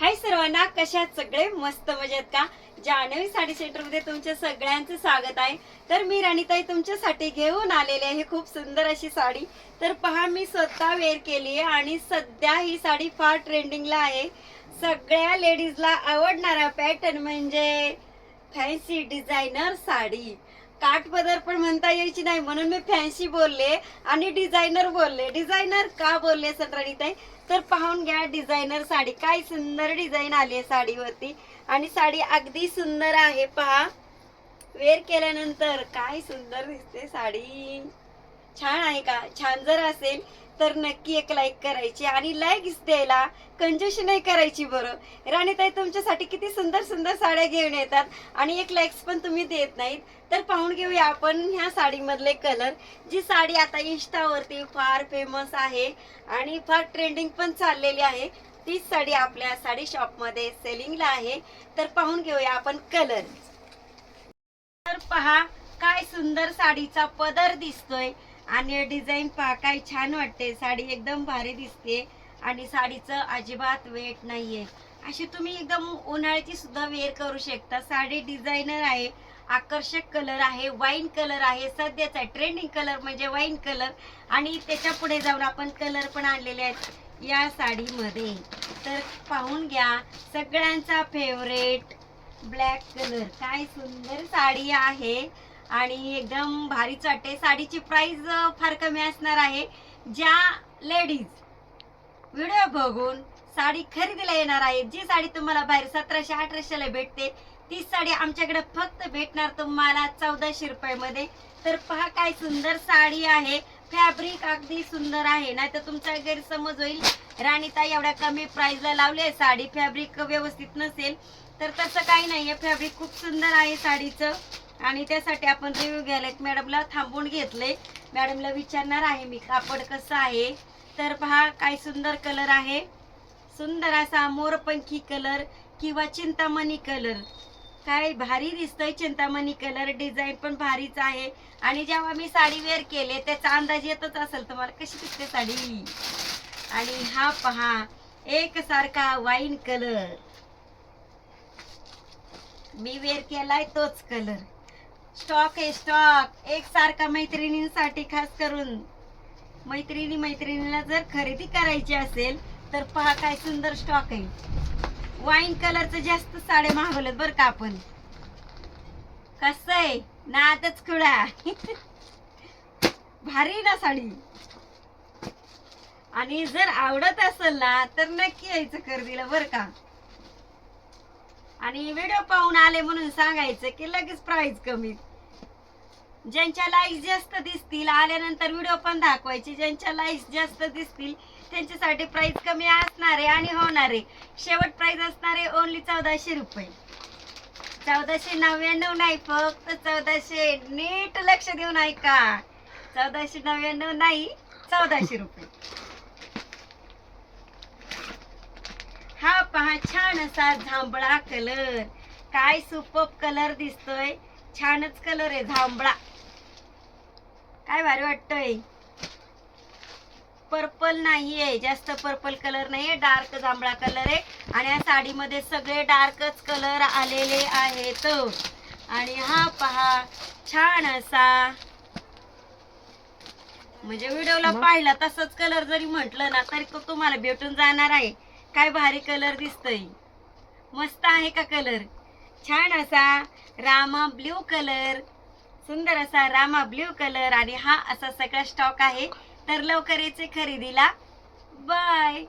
हाय सर्वांना कशा सगळे मस्त मजेत का? जान्हवी साडी सेंटरमध्ये तुमच्या सगळ्यांचं स्वागत आहे. तर मी राणीताई तुमच्यासाठी घेऊन आलेली आहे खूप सुंदर अशी साडी. तर पहा मी स्वतः वेअर केली आहे आणि सध्या ही साडी फार ट्रेंडिंगला आहे. सगळ्या लेडीजला आवडणारा पॅटर्न म्हणजे फॅन्सी डिझायनर साडी. काठपदर पण म्हणता यायची नाही. म्हणून मी फॅन्सी बोलले आणि डिझायनर बोलले. डिझायनर का बोलले सतराणीताई तर पाहून घ्या डिझायनर साडी. काय सुंदर डिझाईन आली आहे साडीवरती. आणि साडी अगदी सुंदर आहे. पहा. वेअर केल्यानंतर काय सुंदर दिसते साडी. छान आहे का? छान जर असेल तर नक्की एक लाईक करायची आणि लाईक्स द्यायला कंजूशी नाही करायची बरं. राणीताई तुमच्यासाठी किती सुंदर सुंदर साड्या घेऊन येतात आणि एक लाईक्स पण तुम्ही देत नाहीत. तर पाहून घेऊया आपण ह्या साडीमधले कलर जी साडी आता इंस्टावरती फार फेमस आहे आणि फार ट्रेंडिंग पण चाललेली आहे. तीच साडी आपल्या साडी शॉपमध्ये सेलिंगला आहे. तर पाहून घेऊया आपण कलर तर पहा काय सुंदर साडीचा पदर दिसतोय. आणि डिझाईन पहा काय छान वाटते. साडी एकदम भारी दिसते आणि साडीचं अजिबात वेट नाहीये. अशी तुम्ही एकदम उन्हाळ्याची सुद्धा वेअर करू शकता. साडी डिझायनर आहे आकर्षक कलर आहे वाईन कलर आहे. सध्याचा ट्रेंडिंग कलर म्हणजे वाईन कलर आणि त्याच्या पुढे जाऊन आपण कलर पण आणलेले आहेत या साडीमध्ये. तर पाहून घ्या सगळ्यांचा फेवरेट ब्लॅक कलर काय सुंदर साडी आहे. आणि एकदम भारीच वाटते साडीची प्राइस फार कमी असणार आहे. ज्या लेडीज व्हिडिओ बघून साडी खरेदीला येणार आहे जी साडी तुम्हाला बाहेर सतराशे अठराशेला भेटते ती साडी आमच्याकडे फक्त भेटणार तुम्हाला चौदाशे रुपयामध्ये. तर पहा काय सुंदर साडी आहे. फॅब्रिक अगदी सुंदर आहे. नाही तर तुमचा गैरसमज होईल. राणीताई एवढ्या कमी प्राइसला लावले साडी. फॅब्रिक व्यवस्थित नसेल. तर तसं काही नाहीये. फॅब्रिक खूप सुंदर आहे साडीचं. आणि त्यासाठी आपण रिव्ह्यू घ्यायला मॅडमला थांबून घेतले मॅडमला विचारणार आहे मी कापड कसं आहे? तर पहा काय सुंदर कलर आहे. सुंदर असा मोरपंखी कलर किंवा चिंतामणी कलर काय भारी दिसतंय चिंतामणी कलर डिझाईन पण भारीच आहे. आणि जेव्हा मी साडी वेअर केले त्याचा अंदाज येतच असेल तुम्हाला कशी दिसते साडी? आणि हा पहा एकसारखा वाईन कलर मी वेअर केलाय तोच कलर स्टॉक आहे स्टॉक. एक सारखा मैत्रिणींसाठी खास करून. मैत्रिणी मैत्रिणीला जर खरेदी करायची असेल तर पहा काय सुंदर स्टॉक आहे. वाईन कलरचं जास्त साड्या मागवलं बरं का आपण. कसं आहे? नादच खुळा. भारी ना साडी. आणि जर आवडत असेल ना तर नक्की यायचं खरेदीला बरं का. आणि व्हिडिओ पाहून आले म्हणून सांगायचं की लगेच प्राइस कमी. ज्यांच्या लाईक्स जास्त दिसतील आल्यानंतर व्हिडिओ पण दाखवायचे. ज्यांच्या लाईक्स जास्त दिसतील त्यांच्यासाठी प्राइस कमी असणार आहे आणि होणार. आहे शेवट प्राइस असणार आहे ओनली चौदाशे रुपये. चौदाशे नव्याण्णव नाही फक्त चौदाशे नीट लक्ष देऊन ऐका. चौदाशे नव्याण्णव नाही चौदाशे रुपये हा पहा छान असा जांभळा कलर. काय सुपप कलर दिसतोय. छानच कलर आहे जांभळा काय भारी वाटतोय. पर्पल नाहीये जास्त पर्पल कलर नाहीये डार्क जांभळा कलर आहे. आणि या साडीमध्ये सगळे डार्कच कलर आलेले आहेत. आणि हा पहा छान असा. म्हणजे व्हिडिओला पाहिला तसंच कलर जरी म्हटलं ना तरी तो तुम्हाला भेटून जाणार आहे. काय भारी कलर दिसतोय. मस्त आहे का कलर छान असा रामा ब्ल्यू कलर सुंदर असा रामा ब्ल्यू कलर आणि हा असा सगळा स्टॉक आहे. तर लवकर याचे खरेदीला बाय